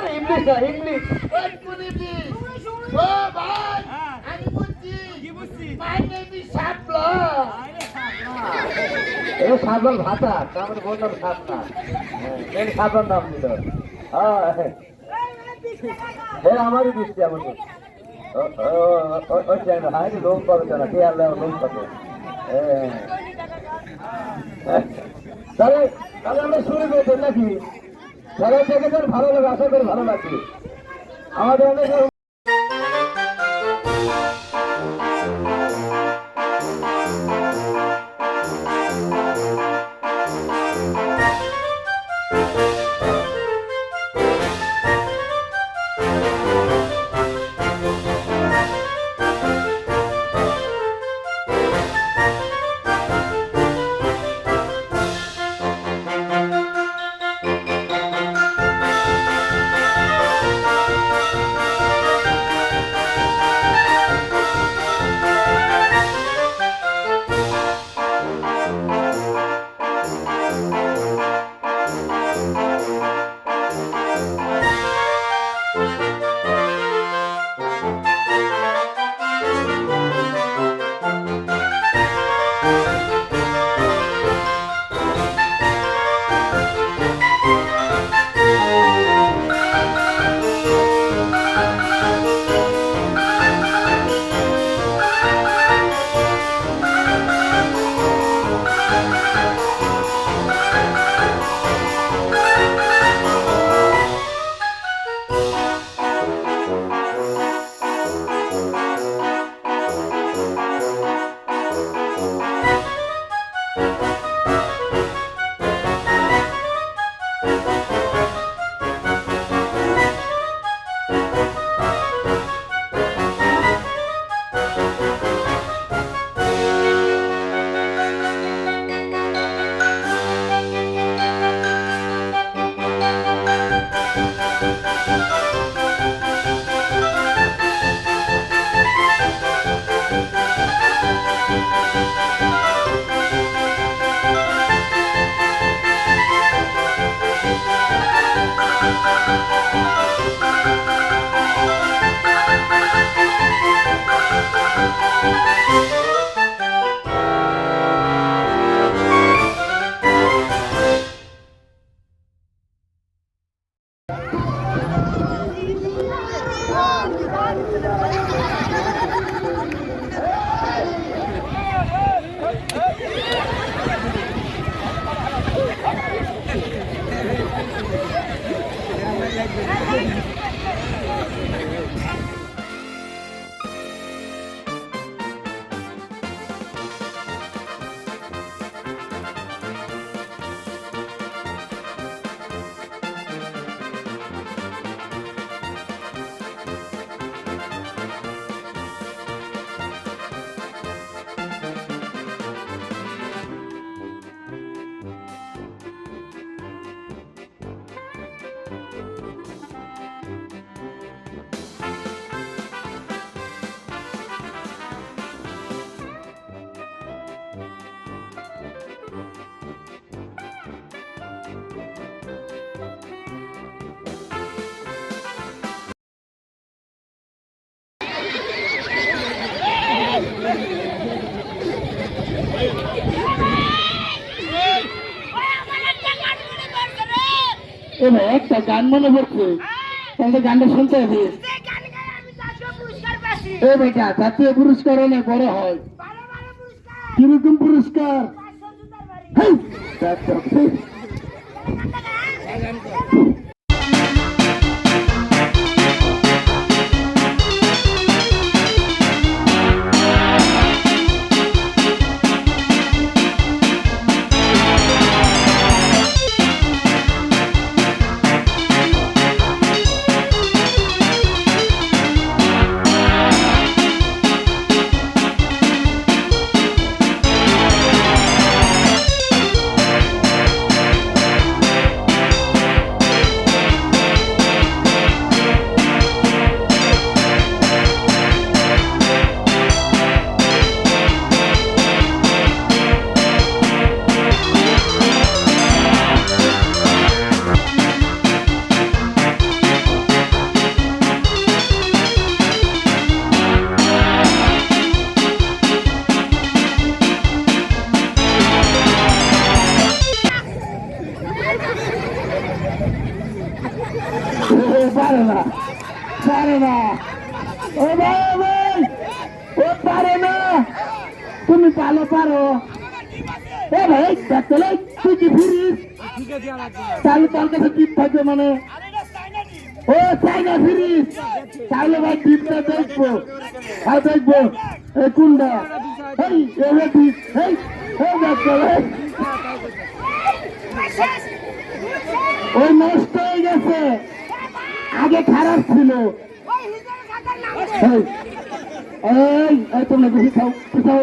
আরে ইংলিশ না ইংলিশ ওই পুলিশ ও ভাই আমি বুঝছি কি বুঝছিস মাই নেম ইজ শাপলা আরে সাবরা এ সাবল ভাতা তার বললাম না এই সাবল নাম দিল। হ্যাঁ এ আমারই দৃষ্টি আমার তো। ও ও ও ও চাই না হাই লোন পাবে না কে আল্লাহ লোন পাবে তাহলে তাহলে আমরা শুরু নাকি? ভালো লাগে আশা করি ভালো লাগবে। আমাদের অনেক এ ভাই একটা গান মনে পড়ছে। তাহলে গানটা শুনতে হবে। এ বেটা জাতীয় পুরস্কার অনেক বড় হয়। কীরকম পুরস্কার? হেই, পারো। এ ভাই লাই, তুই কি ফিরিস? তাহলে তোর কাছে টিপ থাকবে মানে। ও চাইনা ফিরিস। তাহলে ভাই টিপটা দেখব। আর দেখব কুন্ডা এই এই ওই নষ্ট হয়ে গেছে। আগে খারাপ ছিল। এই তোমরা বেশি খাও পিছু দাও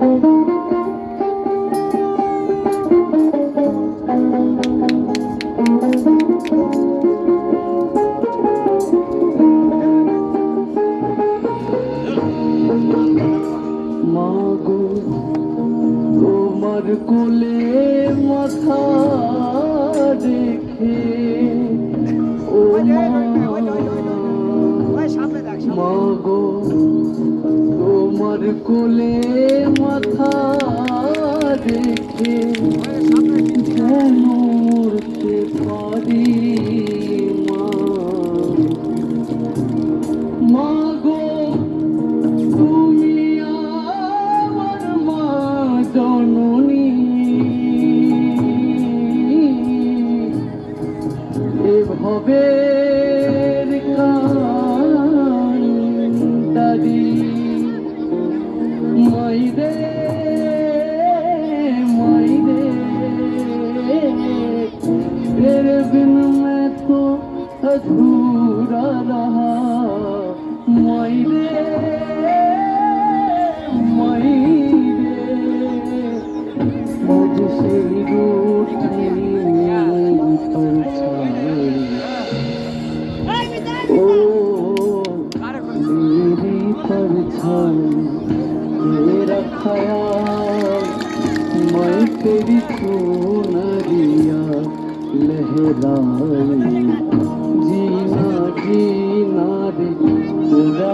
দিন আগে কোলে মাথা রেখে যেন উড়তে পারি। लाई जीना जीना रे खुदा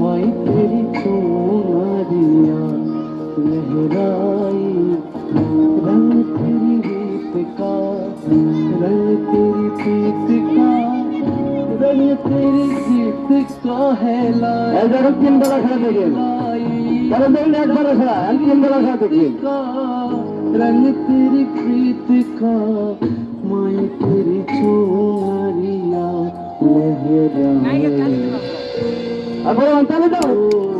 माई तेरी सोनारिया लहराई रंग तेरी रीत का रंग तेरी पीत का रंग तेरी गीत का है लाई। अगर बड़ा खड़ा देखिए अरे मेरे एक बड़ा खड़ा अंतिम बड़ा खड़ा देखिए रंग तेरी प्रीत का मैं तेरी चुनरिया लहरा अब अंतर दो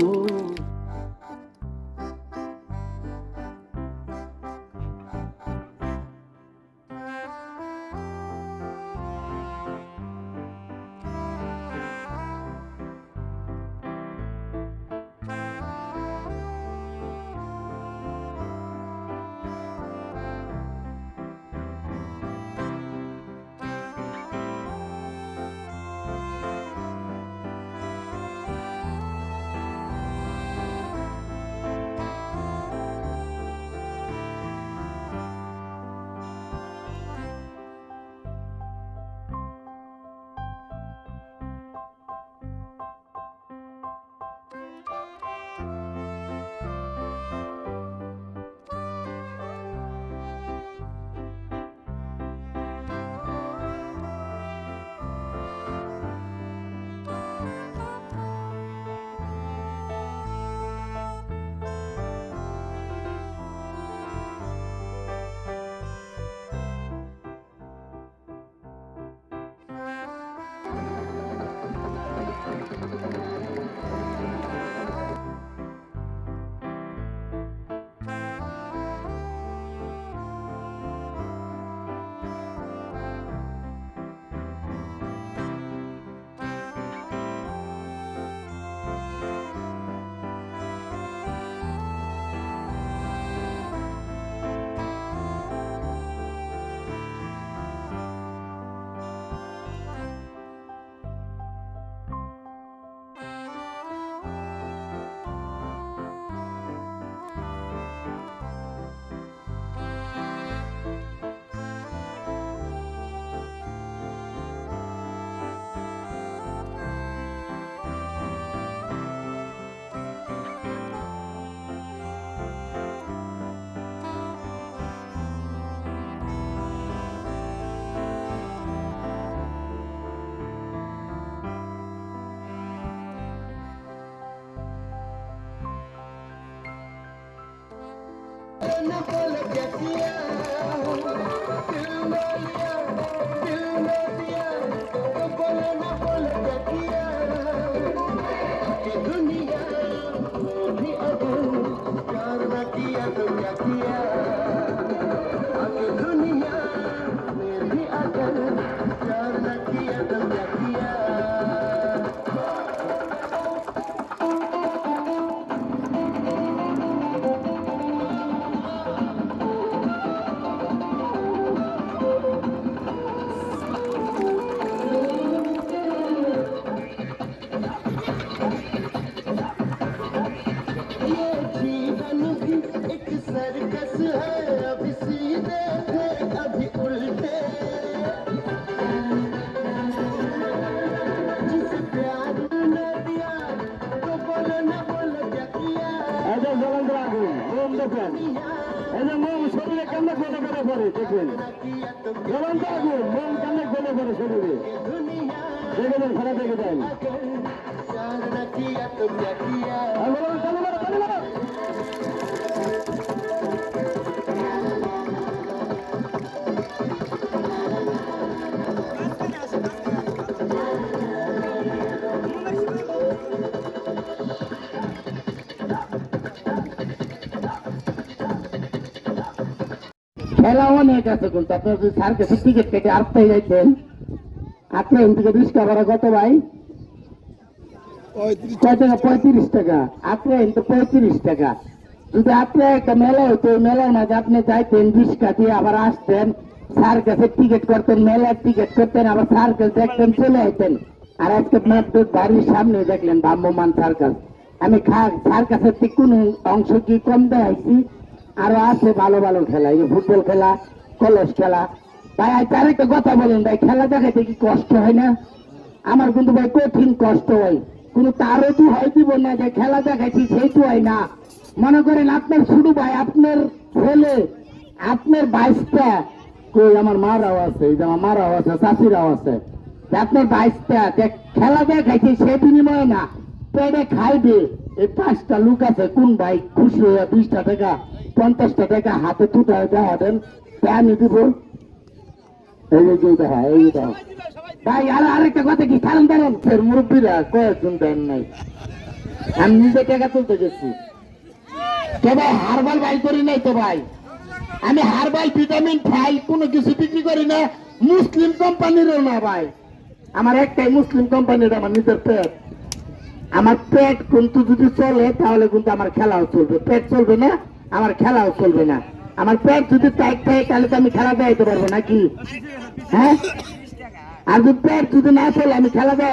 दुनिया में भी अगर प्यार न किया तो क्या किया কান্না গলে গলে পড়ে দেখবেন। জীবনটা আগুন মন কান্না গলে পড়ে শরীরে। দেখবেন খেলা দেখে যান। আমি বললাম কান্না খেলা অনেক আছে কিন্তু আপনার যদি টিকিট কেটে যাইতেন। এখান থেকে ভাড়া কত ভাই? কয় টাকা? পঁয়ত্রিশ টাকা। পঁয়ত্রিশ টাকা। যদি আপনি একটা মেলা ওই মেলার মাঝে আপনি যাইতেন আবার আসতেন স্যার কাছে টিকিট করতেন মেলার টিকিট করতেন আবার স্যার কাছে দেখতেন চলে আইতেন। আর আজকে মাত্র বাড়ির সামনে দেখলেন ভ্রাম্যমান সার্কাস আমি খা সার্কাসের থেকে কোন অংশ কি কম দেখাইছি? আরও আছে ভালো ভালো খেলা, এই ফুটবল খেলা, কলস খেলা। ভাই তার আরেকটা কথা বলুন, ভাই, খেলা দেখাইতে কি কষ্ট হয় না? আমার কিন্তু ভাই কঠিন কষ্ট হয়। কোনো তারও তো হয় দিব না, যে খেলা দেখাইছি সেই তো হয় না। মনে করেন আপনার শুরু ভাই, আপনার ছেলে, আপনার বাইশটা। কই, আমার মারাও আছে, এই যে আমার মারাও আছে, চাষিরাও আছে। আপনার বাইশটা খেলা দেখাইছে সে বিনিময়ে না। পেটে খাইবে, এই পাঁচটা লোক আছে, কোন ভাই খুশি হয়ে বিশটা টাকা পঞ্চাশটা টাকা হাতে দেন আমি দিব। ফের নাই। আমি নিজে গেছি। ভাই, হারবাল করি তো ভাই। আমি হারবাল ভিটামিন খাই কোনো কিছু বিক্রি করি না। মুসলিম কোম্পানিরও না ভাই। আমার একটাই মুসলিম কোম্পানির আমার নিজের পেট। আমার পেট কিন্তু যদি চলে, তাহলে কিন্তু আমার খেলাও চলবে। পেট চলবে না? আমার খেলাও চলবে না। আমার পেট যদি টাইট থাকে, তাহলে তো আমি খেলা দেখাইতে পারব নাকি? হ্যাঁ? আর যদি পেট যদি না চলে, আমি খেলা দেয়